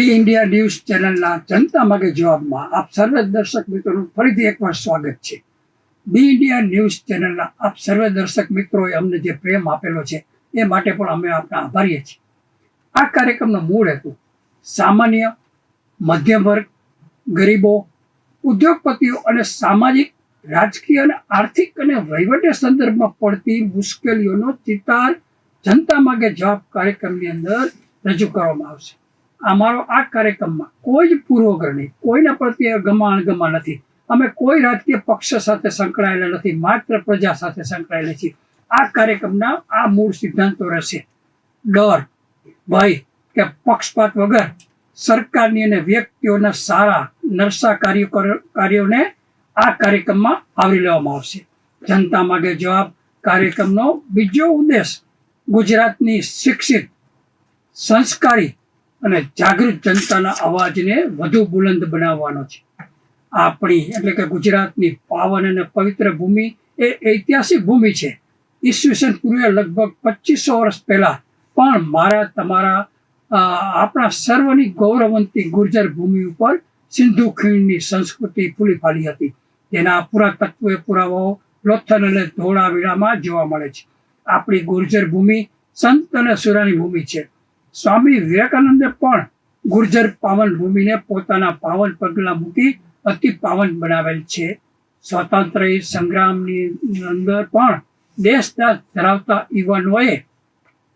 બી India news ચેનલના જનતા માગે જવાબમાં આપ સર્વે દર્શક મિત્રોનું ફરીથી એકવાર સ્વાગત છે. બી ઇન્ડિયા ન્યૂઝ ચેનલના આપ સર્વે દર્શક મિત્રોએ અમને જે પ્રેમ આપેલો છે, એ માટે પણ અમે આપના આભારીએ છીએ. આ કાર્યક્રમનો મૂળ હેતુ સામાન્ય, મધ્યમ વર્ગ, ગરીબો, ઉદ્યોગપતિઓ અને સામાજિક, રાજકીય અને આર્થિક અને વહીવટી સંદર્ભમાં પડતી મુશ્કેલીઓનો ચિતાર જનતા માગે જવાબ કાર્યક્રમની અંદર રજૂ કરવામાં આવશે. અમારો આ કાર્યક્રમમાં કોઈ જ પૂર્વગ્રહ કોઈના પ્રત્યે ગમા અણગમા નથી. અમે કોઈ રાજકીય પક્ષ સાથે સંકળાયેલા નથી, માત્ર પ્રજા સાથે સંકળાયેલા છીએ. આ કાર્યક્રમના આ મૂળ સિદ્ધાંતો રહેશે. ડર, ભય કે પક્ષપાત વગર સરકારની અને વ્યક્તિઓના સારા, નરસા કાર્યો કાર્યોને આ કાર્યક્રમમાં આવરી લેવામાં આવશે. જનતા માગે જવાબ, કાર્યક્રમનો બીજો ઉદ્દેશ ગુજરાતની શિક્ષિત, સંસ્કારી અને જાગૃત જનતાના અવાજને વધુ બુલંદ બનાવવાનો છે. આપણી, એટલે કે ગુજરાતની પાવન અને પવિત્ર ભૂમિ એ ઐતિહાસિક ભૂમિ છે. ઈસવીસન પૂર્વે લગભગ પચીસો વર્ષ પહેલા, પણ મારા, તમારા આપણા સર્વની ગૌરવંતી ગુર્જર ભૂમિ ઉપર સિંધુ ખીણની સંસ્કૃતિ ફૂલી ફાલી હતી. તેના પુરાતત્વ પુરાવાઓ લોથલ અને ધોળાવીરામાં જોવા મળે છે. આપણી ગુર્જર ભૂમિ સંત અને સુરાની ભૂમિ છે. સ્વામી વિવેકાનંદે પણ ગુર્જર પાવન ભૂમિને પોતાના પાવન પગલા મૂકી અતિ પાવન બનાવેલ છે. સ્વતંત્ર સંગ્રામની અંદર પણ દેશદાસ ધરાવતા યુવાનોએ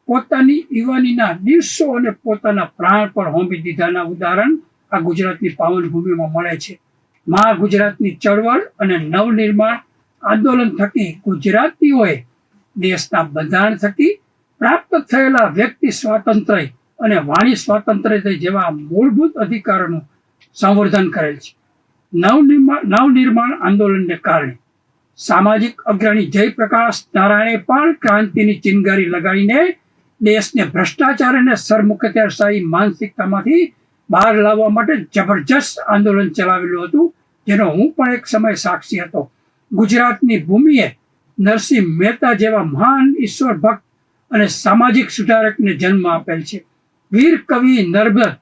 પોતાની યુવાનીના દિવસો અને પોતાના પ્રાણ પણ હોમી દીધાના ઉદાહરણ આ ગુજરાતની પાવન ભૂમિમાં મળે છે. મહા ગુજરાતની ચળવળ અને નવનિર્માણ આંદોલન થકી ગુજરાતીઓએ દેશના બંધારણ થકી પ્રાપ્ત થયેલા વ્યક્તિ સ્વાતંત્ર્ય અને વાણી સ્વાતંત્ર્ય જેવા મૂળભૂત અધિકારોનું સંવર્ધન કરેલ છે. નવનિર્માણ નવનિર્માણ આંદોલનને કારણે સામાજિક અગ્રણી જયપ્રકાશ નારાયણે પણ ક્રાંતિની ચિનગારી લગાડીને દેશને ભ્રષ્ટાચાર અને સરમુખત્યારશાહી માનસિકતામાંથી બહાર લાવવા માટે જબરજસ્ત આંદોલન ચલાવેલું હતું, જેનો હું પણ એક સમય સાક્ષી હતો. ગુજરાતની ભૂમિએ નરસિંહ મહેતા જેવા મહાન ઈશ્વર ભક્ત અને સામાજિક સુધારકને જન્મ આપેલ છે. વીર કવિ નર્મદ,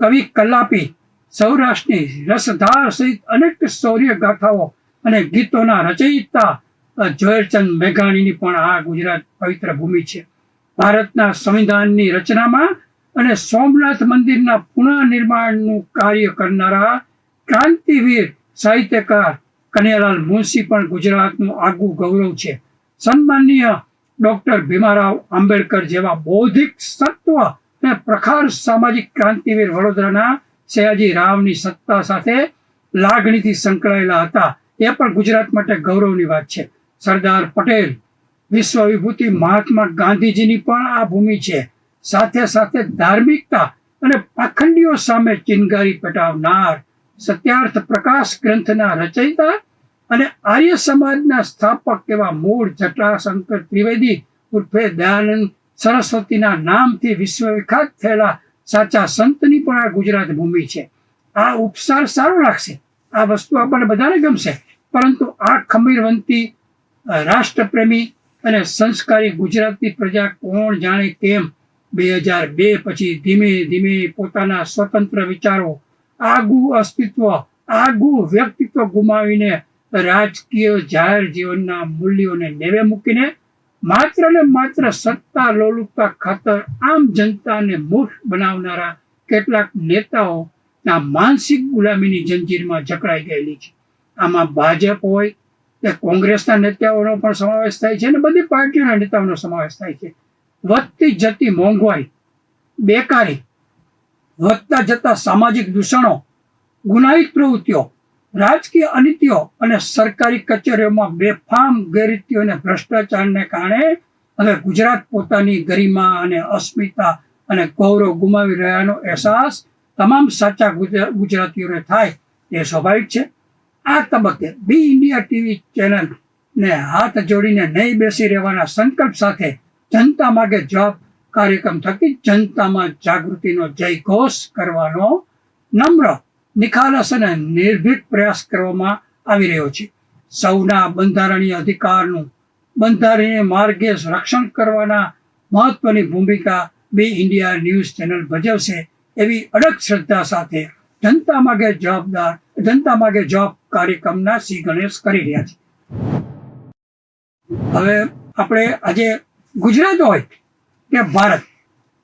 કવિ કલાપી, સૌરાષ્ટ્રની રસધાર સહિત અનેક શૌર્ય ગાથાઓ અને ગીતોના રચયિતા ઝવેરચંદ મેઘાણીની પણ આ ગુજરાત પવિત્ર ભૂમિ છે. ભારતના સંવિધાનની રચનામાં અને સોમનાથ મંદિરના પુનઃનિર્માણનું કાર્ય કરનારા ક્રાંતિવીર સાહિત્યકાર કનૈયાલાલ મુનશી પણ ગુજરાતનું આગવું ગૌરવ છે. સન્માનીય ડોક્ટર ભીમારાવ આંબેડકર જેવા બૌદ્ધિક સત્વ અને પ્રખાર સામાજિક ક્રાંતિવીર વડોદરાના સયાજી રાવની સત્તા સાથે લાગણીથી સંકળાયેલા હતા. એ પણ ગુજરાત માટે ગૌરવની વાત છે. સરદાર પટેલ વિશ્વ વિભૂતિ મહાત્મા ગાંધીજીની પણ આ ભૂમિ છે. સાથે સાથે ધાર્મિકતા અને પાખંડીઓ સામે ચિનગારી પેટાવનાર સત્યાર્થ પ્રકાશ ગ્રંથના રચયિતા અને આર્ય સમાજના સ્થાપક એવા મૂળ જટાશંકર ત્રિવેદી ઉર્ફે દયાનંદ સરસ્વતીના નામથી વિશ્વવિખ્યાત થયેલા સાચા સંતની પણ આ ગુજરાત ભૂમિ છે. આ ઉપસાર સારો લાગશે. આ વસ્તુ આપણને બધાને ગમશે. પરંતુ આ ખમીરવંતી રાષ્ટ્રપ્રેમી અને સંસ્કારી ગુજરાતી પ્રજા કોણ જાણે કેમ? બે હજાર બે પછી ધીમે ધીમે પોતાના સ્વતંત્ર વિચારો આગું અસ્તિત્વ આગું વ્યક્તિત્વ ગુમાવીને રાજકીય જાહેર જીવનના મૂલ્યોને નેવે મૂકીને માત્ર ને માત્ર સત્તા લોલુપતા ખાતર આમ જનતાને મૂર્ખ બનાવનારા કેટલાક નેતાઓના માનસિક ગુલામીની જંજીરમાં જકડાઈ ગયેલી છે. આમાં ભાજપ હોય, કે કોંગ્રેસના નેતાઓનો પણ સમાવેશ થાય છે અને બધી પાર્ટીઓના નેતાઓનો સમાવેશ થાય છે. વધતી જતી મોંઘવારી, બેકારી, વધતા જતા સામાજિક દૂષણો ગુનાહિત પ્રવૃત્તિઓ રાજકીય અનિત્યો અને સરકારી કચેરીઓમાં બેફામ ગેરરીતિઓ અને ભ્રષ્ટાચારને કારણે હવે ગુજરાત પોતાની ગરિમા અને અસ્મિતા અને ગૌરવ ગુમાવી રહ્યાનો અહેસાસ તમામ સાચા ગુજરા- ગુજરાતીઓને થાય એ સ્વાભાવિક છે. આ તબક્કે બી ઇન્ડિયા ટીવી ચેનલ ને હાથ જોડીને નહીં બેસી રહેવાના સંકલ્પ સાથે જનતા માગે જવાબ કાર્યક્રમ થકી જનતામાં જાગૃતિનો જય ઘોષ કરવાનો નમ્ર નિખાલસ અને નિર્ભીક પ્રયાસ કરવામાં આવી રહ્યો છે. સૌના બંધારણીય અધિકારનું બંધારણીય માર્ગે રક્ષણ કરવાના મહત્વની ભૂમિકા બે ઇન્ડિયા ન્યૂઝ ચેનલ ભજવશે એવી અડગ શ્રદ્ધા સાથે જનતા માગે જવાબદાર, જનતા માગે જવાબ કાર્યક્રમના શ્રી ગણેશ કરી રહ્યા છે. હવે આપણે આજે ગુજરાત હોય કે ભારત,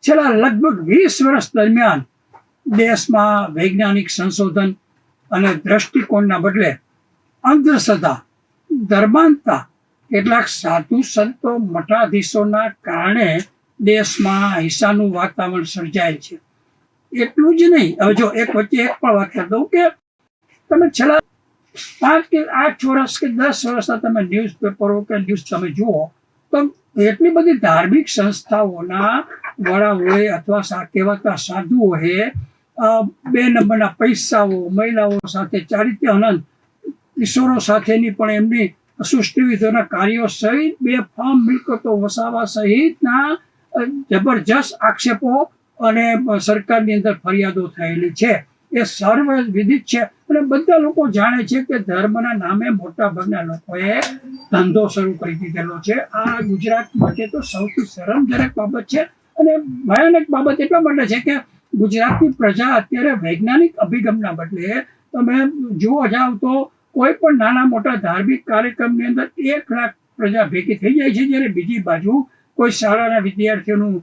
છેલ્લા લગભગ વીસ વર્ષ દરમિયાન દેશમાં વૈજ્ઞાનિક સંશોધન અને દ્રષ્ટિકોણના બદલે અંધશ્રદ્ધા ધર્માંતતા કેટલાક સાધુ સંતો મઠાધીશોના કારણે દેશમાં હિંસાનું વાતાવરણ સર્જાય છે. એટલું જ નહીં, હવે જો એક વચ્ચે એક પણ વાત કરી દઉં કે તમે છેલ્લા પાંચ કે આઠ વર્ષ કે દસ વર્ષના તમે ન્યૂઝ પેપરો કે ન્યૂઝ તમે જુઓ, તો એટલી બધી ધાર્મિક સંસ્થાઓના વડાઓએ અથવા કહેવાતા સાધુઓએ બે નંબરના પૈસાઓ, મહિલાઓ સાથે ચારિત્ય હનન, કિશોરો સાથેની પણ એમની સૃષ્ટિવિધોના કાર્યો સહિત બે ફાર્મ મિલકતો વસાવા સહિતના જબરજસ્ત આક્ષેપો અને સરકારની અંદર ફરિયાદો થયેલી છે. એ સર્વ વિદિત છે અને બધા લોકો જાણે છે કે ધર્મના નામે મોટાભાગના લોકોએ ધંધો શરૂ કરી દીધેલો છે. આ ગુજરાત માટે તો સૌથી શરમજનક બાબત છે અને ભયાનક બાબત એટલા માટે છે કે ગુજરાતની પ્રજા અત્યારે વૈજ્ઞાનિક અભિગમના બદલે તમે જોવા જાવ તો કોઈ પણ નાના મોટા ધાર્મિક કાર્યક્રમની અંદર એક લાખ પ્રજા ભેગી થઈ જાય છે, જ્યારે બીજી બાજુ કોઈ શાળાના વિદ્યાર્થીઓનું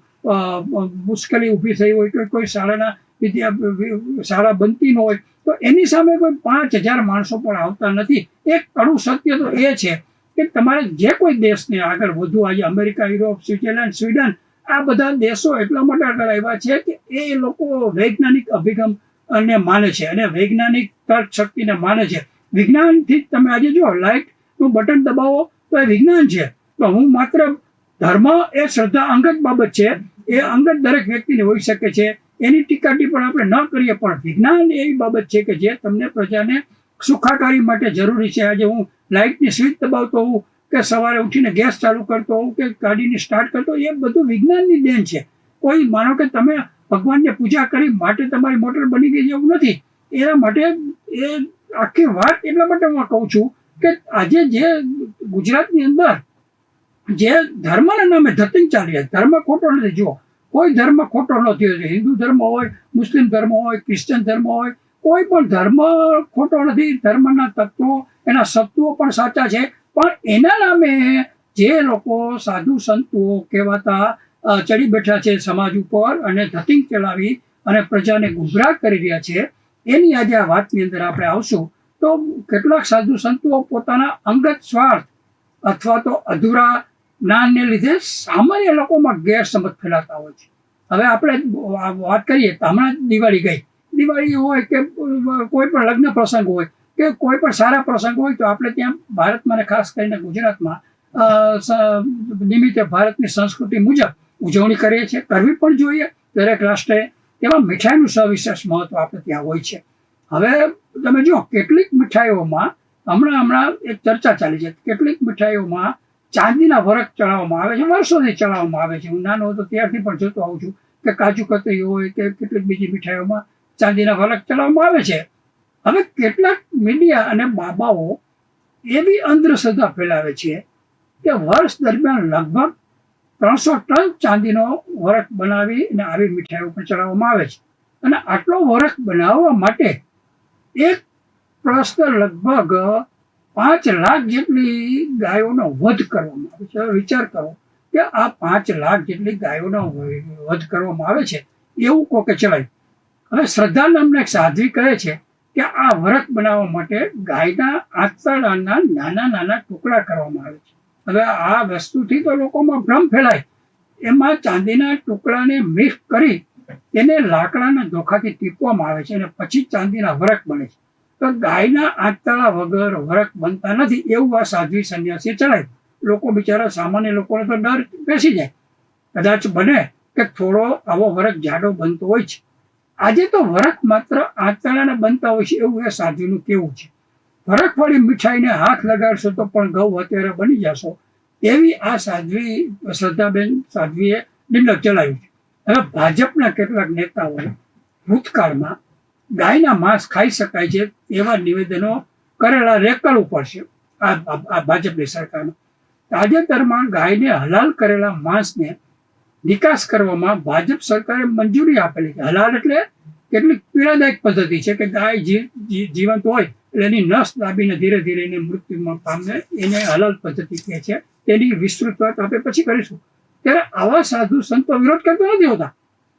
મુશ્કેલી ઊભી થઈ હોય કે કોઈ શાળાના વિદ્યા શાળા બનતી ન હોય, તો એની સામે કોઈ પાંચ હજાર માણસો પણ આવતા નથી. એક કડું સત્ય તો એ છે કે તમારે જે કોઈ દેશને આગળ વધવું, આજે અમેરિકા, યુરોપ સ્વિટરલેન્ડ સ્વીડન આ બધા દેશો એટલા માટે આગળ આવ્યા છે કે એ લોકો વૈજ્ઞાનિક અભિગમ અને માને છે અને વૈજ્ઞાનિક તર્ક શક્તિને માને છે. વિજ્ઞાનથી તમે આજે જો લાઇટનું બટન દબાવો તો એ વિજ્ઞાન છે. તો હું માત્ર ધર્મ એ શ્રદ્ધા અંગત બાબત છે. એ અંગત દરેક વ્યક્તિને હોઈ શકે છે. એની ટીકા પણ આપણે ન કરીએ પણ વિજ્ઞાન એવી બાબત છે કે જે તમને પ્રજાને સુખાકારી માટે જરૂરી છે. આજે હું લાઇટની સ્વિચ દબાવતો હોઉં કે સવારે ઉઠીને ગેસ ચાલુ કરતો હોઉં કે ગાડીને સ્ટાર્ટ કરતો એ બધું વિજ્ઞાનની દેન છે. કોઈ માનો કે તમે ભગવાનને પૂજા કરી માટે તમારી મોટર બની ગઈ જેવું નથી. એના માટે એ આખી વાત એટલા માટે હું કહું છું કે આજે જે ગુજરાતની અંદર જે ધર્મના નામે ધતિંગ ચાલી છે, ધર્મ ખોટો નથી. જુઓ કોઈ ધર્મ ખોટો નથી. હિન્દુ ધર્મ હોય મુસ્લિમ ધર્મ હોય ક્રિશ્ચન ધર્મ હોય કોઈ પણ ધર્મ ખોટો નથી. ધર્મના તત્વો એના સત્વો પણ સાચા છે. પણ એના નામે જે લોકો સાધુ સંતો કહેવાતા ચડી બેઠા છે સમાજ ઉપર અને ધતિંગ ચલાવી અને પ્રજાને ગુમરાહ કરી રહ્યા છે, એની આજે આ વાતની અંદર આપણે આવશું. તો કેટલાક સાધુ સંતો પોતાના અંગત સ્વાર્થ અથવા તો અધૂરા જ્ઞાનને લીધે સામાન્ય લોકોમાં ગેરસમજ ફેલાતા હોય છે. હવે આપણે વાત કરીએ તો હમણાં દિવાળી ગઈ. દિવાળી હોય કે કોઈ પણ લગ્ન પ્રસંગ હોય કે કોઈ પણ સારા પ્રસંગ હોય તો આપણે ત્યાં ભારતમાં ખાસ કરીને ગુજરાતમાં નિમિત્તે ભારતની સંસ્કૃતિ મુજબ ઉજવણી કરીએ છીએ, કરવી પણ જોઈએ દરેક રાષ્ટ્રે. તેમાં મીઠાઈનું સવિશેષ મહત્વ આપણે ત્યાં હોય છે. હવે તમે જુઓ, કેટલીક મીઠાઈઓમાં, હમણાં હમણાં એક ચર્ચા ચાલી છે, કેટલીક મીઠાઈઓમાં ચાંદીના વરખ ચડાવવામાં આવે છે, વર્ષોથી ચડાવવામાં આવે છે. હું નાનો હતો ત્યારથી પણ જોતો આવું છું કે કાજુ કતરી હોય કે કેટલીક બીજી મીઠાઈઓમાં ચાંદીના વરખ ચડાવવામાં આવે છે. હવે કેટલાક મીડિયા અને બાબાઓ એવી અંધશ્રદ્ધા ફેલાવે છે કે વર્ષ દરમિયાન લગભગ ત્રણસો ટન ચાંદીનો વરખ બનાવી અને આવી મીઠાઈઓ પણ ચડાવવામાં આવે છે. અને આટલો વરખ બનાવવા માટે એક પ્રશ્ન લગભગ પાંચ લાખ જેટલી ગાયોનો વધ કરવામાં આવે છે. વિચાર કરો કે આ પાંચ લાખ જેટલી ગાયોનો વધ કરવામાં આવે છે. એવું કોકે ચલાય હવે શ્રદ્ધા નામના એક સાધ્વી કહે છે કે આ વ્રત બનાવવા માટે ગાયના આંતરડાના નાના નાના ટુકડા કરવામાં આવે છે. હવે આ વસ્તુથી તો લોકોમાં ભ્રમ ફેલાય. એમાં ચાંદીના ટુકડાને મિક્સ કરી તેને લાકડાના ધોખાથી ટીપવામાં આવે છે અને પછી ચાંદીના વરખ બને છે. તો ગાયના આંતરડા વગર વરખ બનતા નથી એવું આ સાધ્વી સંન્યાસી ચલાય લોકો બિચારા સામાન્ય લોકોને તો ડર બેસી જાય. કદાચ બને કે થોડો આવો વરખ જાડો બનતો હોય છે. આજે તો વરખ માત્ર આંતરડાને બનતા હોય છે એવું એ સાધુનું કેવું છે. વરખવાળી મીઠાઈને હાથ લગાડશો તો પણ ઘઉં અત્યારે બની જશો. એવી આ સાધ્વી, શ્રદ્ધાબેન સાધ્વીએ ડિંડક ચલાવ્યું છે. હવે ભાજપના કેટલાક નેતાઓએ ભૂતકાળમાં ગાયના માંસ ખાઈ શકાય છે એવા નિવેદનો કરેલા રેકર્ડ ઉપર છે આ ભાજપની સરકારનું. તાજેતરમાં ગાયને હલાલ કરેલા માંસને નિકાસ કરવામાં ભાજપ સરકારે મંજૂરી આપેલી છે. હલાલ એટલે કેટલીક પીડાદાયક પદ્ધતિ છે કે ગાય જીવંત હોય એટલે એની નસ દાબીને ધીરે ધીરે એને મૃત્યુમાં પામે એને હલાલ પદ્ધતિ કહે છે. તેની વિસ્તૃત વાત આપણે પછી કરીશું. ત્યારે આવા સાધુ સંતો વિરોધ કરતા નથી હોતા.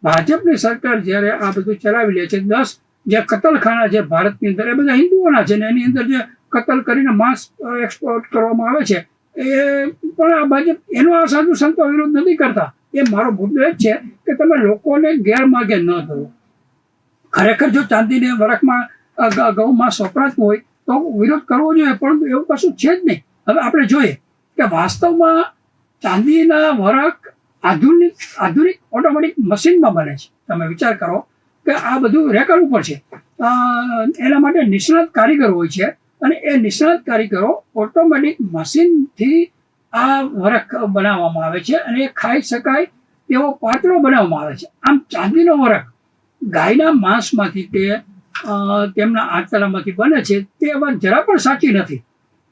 ભાજપની સરકાર જ્યારે આ બધું ચલાવી લે છે, દસ જે કતલખાના છે ભારતની અંદર, એ બધા હિન્દુઓના છે ને એની અંદર જે કતલ કરીને માંસ એક્સપોર્ટ કરવામાં આવે છે, એ પણ આ ભાજપ, એનો આ સાધુ સંતો વિરોધ નથી કરતા. એ મારો મુદ્દો એ છે કે તમે લોકોને ગેરમાર્ગે ન દો ખરેખર જો ચાંદીને વરખમાં ગૌમાં વપરાતું હોય, તો વિરોધ કરવો જોઈએ, પરંતુ એવું કશું છે જ નહીં. હવે આપણે જોઈએ કે વાસ્તવમાં ચાંદીના વરખ આધુનિક આધુનિક ઓટોમેટિક મશીનમાં બને છે. તમે વિચાર કરો કે આ બધું રેકર્ડ ઉપર છે. એના માટે નિષ્ણાત કારીગર હોય છે અને એ નિષ્ણાત કારીગરો ઓટોમેટિક મશીનથી આ વરખ બનાવવામાં આવે છે અને એ ખાઈ શકાય તેવો પાતળો બનાવવામાં આવે છે. આમ ચાંદીનો વરખ ગાયના માંસમાંથી કે તેમના આંતરડામાંથી બને છે તે વાત જરા પણ સાચી નથી.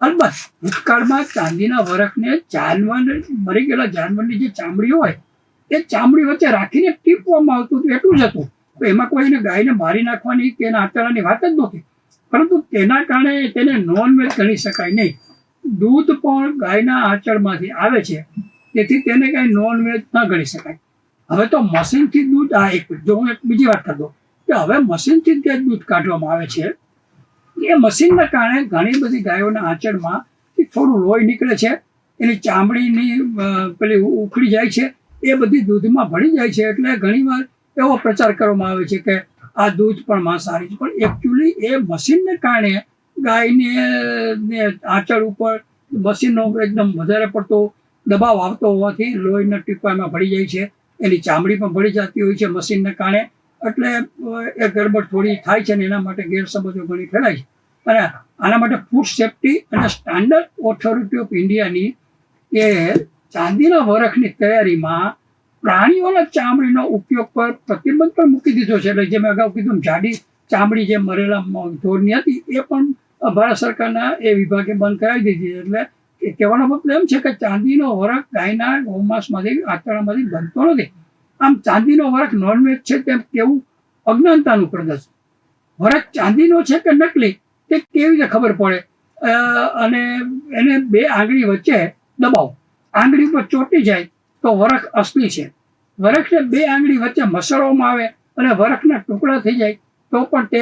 અલબત્ત ભૂતકાળમાં ચાંદીના વરખને જાનવર મરી ગયેલા જાનવરની જે ચામડી હોય, એ ચામડી વચ્ચે રાખીને ટીપવામાં આવતું હતું, એટલું જ હતું. તો એમાં કોઈ એને ગાયને મારી નાખવાની કે એના આંતરડાની વાત જ નહોતી. પરંતુ તેના કારણે તેને નોનવેજ ગણી શકાય નહીં. દૂધ પણ ગાયના આંચળમાંથી આવે છે. તેથી તેને કાંઈ નોનવેજ ન ગણી શકાય. હવે તો મશીનથી દૂધ, આ એક જો હું એક બીજી વાત કરી, કે હવે મશીનથી જ દૂધ કાઢવામાં આવે છે. એ મશીનના કારણે ઘણી બધી ગાયોના આંચળમાં થોડું લોહી નીકળે છે. એની ચામડીની પેલી ઉખડી જાય છે. એ બધી દૂધમાં ભળી જાય છે. એટલે ઘણીવાર એવો પ્રચાર કરવામાં આવે છે કે આ દૂધ પણ માં સારી છે. પણ એકચ્યુઅલી એ મશીનને કારણે ગાયને ને આંચળ ઉપર મશીનનો એકદમ વધારે પડતો દબાવ આવતો હોવાથી લોહીના ટીપામાં ભળી જાય છે. એની ચામડી પણ ભળી જતી હોય છે મશીનને કારણે. એટલે એ ગરબડ થોડી થાય છે ને એના માટે ગેરસમજો ઘણી ફેલાય છે. અને આના માટે ફૂડ સેફ્ટી અને સ્ટાન્ડર્ડ ઓથોરિટી ઓફ ઇન્ડિયાની એ ચાંદીના વરખની તૈયારીમાં પ્રાણીઓના ચામડીનો ઉપયોગ પર પ્રતિબંધ પણ મૂકી દીધો છે. એટલે જે મેં અગાઉ કીધું જાડી ચામડી જે મરેલા ઢોરની હતી, એ પણ ભારત સરકારના એ વિભાગે બંધ કરાવી દીધી. એટલે એ કહેવાનો મતલબ એમ છે કે ચાંદીનો વરખ ગાયના ગૌમાંસમાંથી, આંતરડામાંથી બનતો નથી. આમ ચાંદીનો વરખ નોનવેજ છે તેમ કેવું અજ્ઞાનતાનું પ્રદર્શન? વરખ ચાંદીનો છે કે નકલી? તે કેવી રીતે ખબર પડે? અને એને બે આંગળી વચ્ચે દબાવો. આંગળી ઉપર ચોંટી જાય તો વરખ અસલી છે. વરખને બે આંગળી વચ્ચે મસળવામાં આવે અને વરખના ટુકડા થઈ જાય તો પણ તે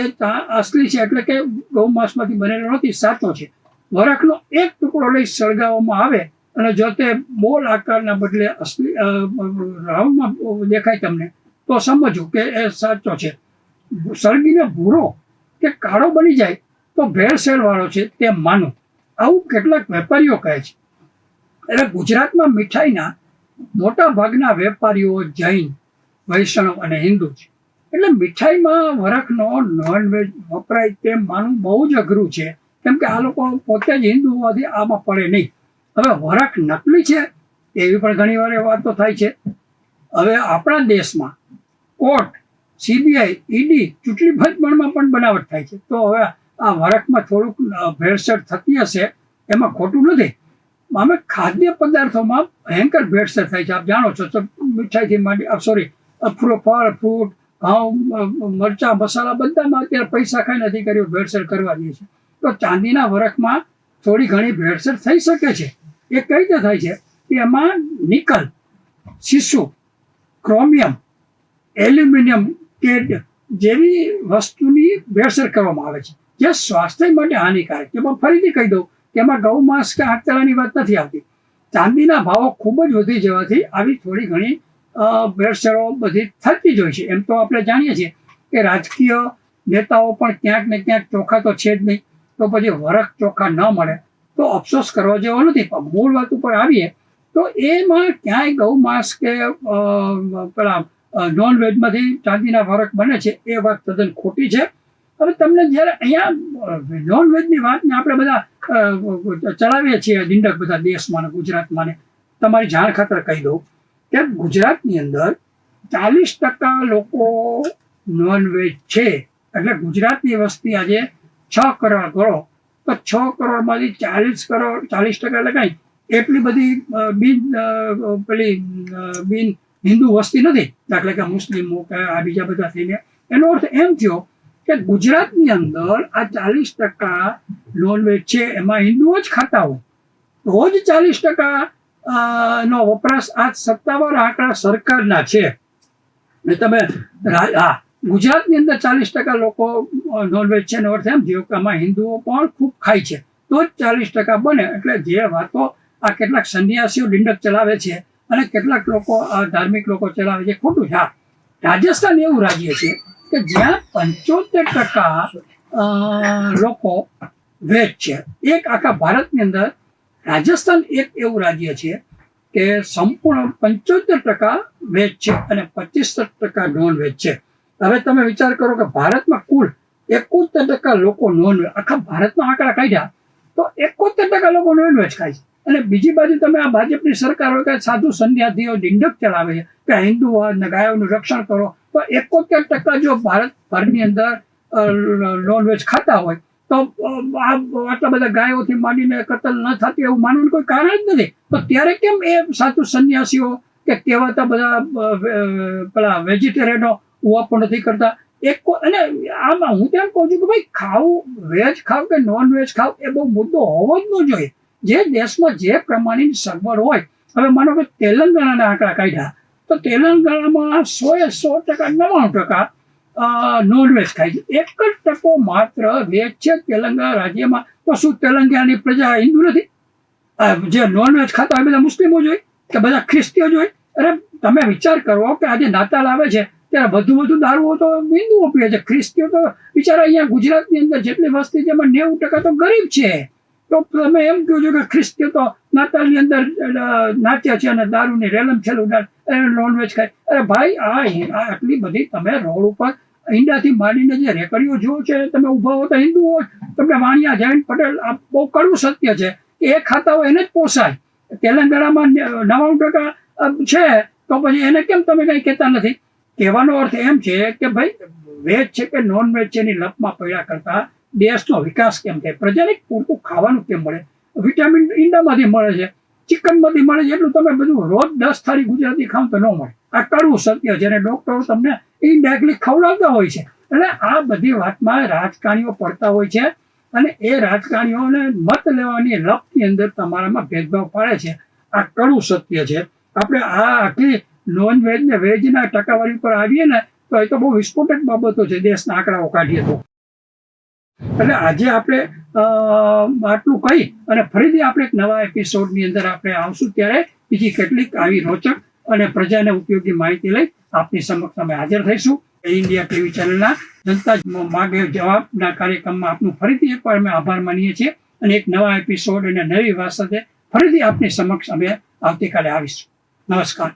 અસલી છે એટલે કે ગૌમાંસમાંથી બનેલો નથી, સાચો છે. વરખનો એક ટુકડો લઈ સળગાવવામાં આવે અને જો તે બોલ આકારના બદલે અસલી રાઉન્ડમાં દેખાય તમને, તો સમજો કે એ સાચો છે. સળગીને ભૂરો કે કાળો બની જાય તો ભેળસેળવાળો છે તે માનું. આવું કેટલાક વેપારીઓ કહે છે. એટલે ગુજરાતમાં મીઠાઈના મોટા ભાગના વેપારીઓ જૈન, વૈષ્ણવ અને હિન્દુ છે. એટલે મીઠાઈમાં વરખનો નોનવેજ વપરાય તેમ માનવું બહુ જ અઘરું છે. કેમ કે આ લોકો પોતે જ હિન્દુ હોવાથી આમાં પડે નહીં. હવે વરખ નકલી છે એવી પણ ઘણી વાર વાતો થાય છે. હવે આપણા દેશમાં કોર્ટ સીબીઆઈ ઈડી ચૂંટણી પંચમાં પણ બનાવટ થાય છે. તો હવે આ વરખમાં થોડુંક ભેળસેળ થતી હશે એમાં ખોટું નથી. અમે ખાદ્ય પદાર્થોમાં ભયંકર ભેળસેળ થાય છે. આપ જાણો છો તો મીઠાઈથી માંડી સોરી ફળ, ફ્રૂટ ઘઉં મરચા, મસાલા બધામાં અત્યારે પૈસા કાંઈ નથી કર્યું ભેળસેળ કરવા દે છે. તો ચાંદીના વરખમાં થોડી ઘણી ભેળસેળ થઈ શકે છે. એ કઈ રીતે થાય છે? કે એમાં નિકલ, શીશુ, ક્રોમિયમ, એલ્યુમિનિયમ, કેડ જેવી વસ્તુની ભેળસેળ કરવામાં આવે છે. જે સ્વાસ્થ્ય માટે હાનિકારક. છે પણ ફરીથી કહી દઉં કે એમાં ગૌ માંસ કે આંતરડાની વાત નથી આવતી. ચાંદીના ભાવો ખૂબ જ વધી જવાથી આવી થોડી ઘણી ભેળસેળો બધી થતી જ હોય છે. એમ તો આપણે જાણીએ છીએ કે રાજકીય નેતાઓ પણ ક્યાંક ને ક્યાંક ચોખા તો છે જ નહીં. તો પછી વરખ ચોખા ન મળે તો અફસોસ કરવા જેવો નથી. પણ મૂળ વાત ઉપર આવીએ તો એમાં ક્યાંય ગૌ માંસ કે પેલા નોનવેજમાંથી ચાંદીના વરખ બને છે એ વાત તદ્દન ખોટી છે. હવે તમને જ્યારે અહીંયા નોનવેજની વાતને આપણે બધા ચલાવીએ છીએ, દિંડક બધા દેશમાં ને ગુજરાતમાં ને તમારી જાણ ખાતર કહી દઉં. કે ગુજરાતની અંદર ચાલીસ ટકા લોકો નોનવેજ છે. એટલે ગુજરાતની વસ્તી આજે છ કરોડ કરો તો છ કરોડમાંથી ચાલીસ કરોડ, ચાલીસ ટકા એટલે કાંઈ એટલી બધી બિન પેલી બિન હિન્દુ વસ્તી નથી. દાખલા કે મુસ્લિમો કે આ બીજા બધા થઈને. એનો અર્થ એમ થયો કે ગુજરાતની અંદર આ ચાલીસ ટકા નોનવેજ છે. એમાં હિન્દુઓ જ ખાતા હોય. તો જ ચાલીસ ટકા નો વપરાશ આ સત્તાવાર આંકડા સરકારના છે. તમે હા, ગુજરાતની અંદર ચાલીસ ટકા લોકો નોનવેજ છે એનો અર્થ એમ આમાં હિન્દુઓ પણ ખૂબ ખાય છે. તો જ ચાલીસ ટકા બને. એટલે જે વાતો આ કેટલાક સંન્યાસીઓ ડિંડક ચલાવે છે અને કેટલાક લોકો આ ધાર્મિક લોકો ચલાવે છે, ખોટું છે. રાજસ્થાન એવું રાજ્ય છે કે જ્યાં પંચોતેર ટકા લોકો વેજ છે. એક આખા ભારતની અંદર રાજસ્થાન એક એવું રાજ્ય છે કે સંપૂર્ણ પંચોતેર ટકા વેજ છે અને પચીસ ટકા નોન વેજ છે. હવે તમે વિચાર કરો કે ભારતમાં કુલ એકોતેર ટકા લોકો નોન આખા ભારતના આંકડા કાઢ્યા તો એકોતેર ટકા લોકો નોન વેજ ખાય છે. અને બીજી બાજુ તમે આ ભાજપની સરકાર હોય કે સાધુ સંધ્યાથીઓ ડિંડક ચલાવે છે, કે હિન્દુ અને ગાયોનું રક્ષણ કરો, તો એકોતેર ટકા જો ભારત ભરની અંદર નોનવેજ ખાતા હોય તો આટલા બધા ગાયોથી માંડીને કતલ ન થતી એવું માનવાનું કોઈ કારણ જ નથી. તો ત્યારે કેમ એ સાચું સંન્યાસીઓ કે કહેવાતા બધા પેલા વેજીટેરિયનો ઉવાપો નથી કરતા? એક અને આમાં હું તેમ કહું છું કે ભાઈ, ખાવું વેજ ખાવ કે નોન વેજ ખાવ, એ બહુ મુદ્દો હોવો જ ન જોઈએ. જે દેશમાં જે પ્રમાણેની સગવડ હોય, હવે માનો કે તેલંગાણાના આંકડા કાઢ્યા, તો તેલંગાણામાં સો એ સો ટકા, નવ્વાણું ટકા નોનવેજ ખાય છે. એક જ ટકો માત્ર વેજ તેલંગાણા રાજ્યમાં. તો શું તેલંગાણાની પ્રજા હિન્દુ નથી. જે નોનવેજ ખાતા હોય બધા મુસ્લિમો જોઈ કે બધા ખ્રિસ્તીઓ જોઈ અરે, તમે વિચાર કરો કે આજે નાતાલ આવે છે, ત્યારે વધુ વધુ દારૂઓ તો હિન્દુઓ પીએ છે. ખ્રિસ્તીઓ તો બિચારા અહીંયા ગુજરાતની અંદર જેટલી વસ્તી છે એમાં નેવું ટકા તો ગરીબ છે. તો તમે એમ કહો છો કે ખ્રિસ્તીઓ તો નાતાલની અંદર નાચ્યા છે અને દારૂની રેલમ છેલ્લું નોનવેજ ખાય. અરે, ભાઈ આ આટલી બધી તમે રોડ ઉપર ઈંડાથી માંડીને જે રેકડીઓ જુઓ છે તમે ઊભા હો તો હિન્દુ હોય. તમને વાણિયા જયંત પટેલ, આ બહુ કડવું સત્ય છે. એ ખાતા હોય એને જ પોસાય. તેલંગાણામાં નવ્વાણું ટકા છે, તો પછી એને કેમ તમે કંઈ કહેતા નથી? કહેવાનો અર્થ એમ છે કે ભાઈ વેજ છે કે નોન વેજ છે એની લપમાં પડ્યા કરતા દેશનો વિકાસ કેમ થાય? પ્રજાને પૂરતું ખાવાનું કેમ મળે? વિટામિન ઈંડામાંથી મળે છે. ચિકનમાંથી મળે છે. એટલું તમે બધું રોજ દસ થાળી ગુજરાતી ખાવ તો ન મળે. આ કડવું સત્ય છે અને ડૉક્ટરો તમને ઇનડાયરેક્ટલી ખવડાવતા હોય છે. એટલે આ બધી વાતમાં રાજકારણીઓ પડતા હોય છે અને એ રાજકારણીઓને મત લેવાની લપની અંદર તમારામાં ભેદભાવ પાડે છે. આ કડું સત્ય છે. આપણે આ આખી નોન વેજ ને વેજના ટકાવારી પર આવીએ ને તો એ તો બહુ વિસ્ફોટક બાબતો છે દેશના આંકડાઓ કાઢીએ તો. એટલે આજે આપણે આટલું કહી અને ફરીથી આપણે એક નવા એપિસોડની અંદર આપણે આવશું ત્યારે બીજી કેટલીક આવી રોચક અને પ્રજાને ઉપયોગી માહિતી લઈ આપની સમક્ષ અમે હાજર થઈશું. ઇન્ડિયા ટીવી ચેનલના જનતા માગે જવાબના કાર્યક્રમમાં આપનું ફરીથી એકવાર અમે આભાર માનીએ છીએ અને એક નવા એપિસોડ અને નવી વાત સાથે ફરીથી આપની સમક્ષ અમે આવતીકાલે આવીશું. નમસ્કાર.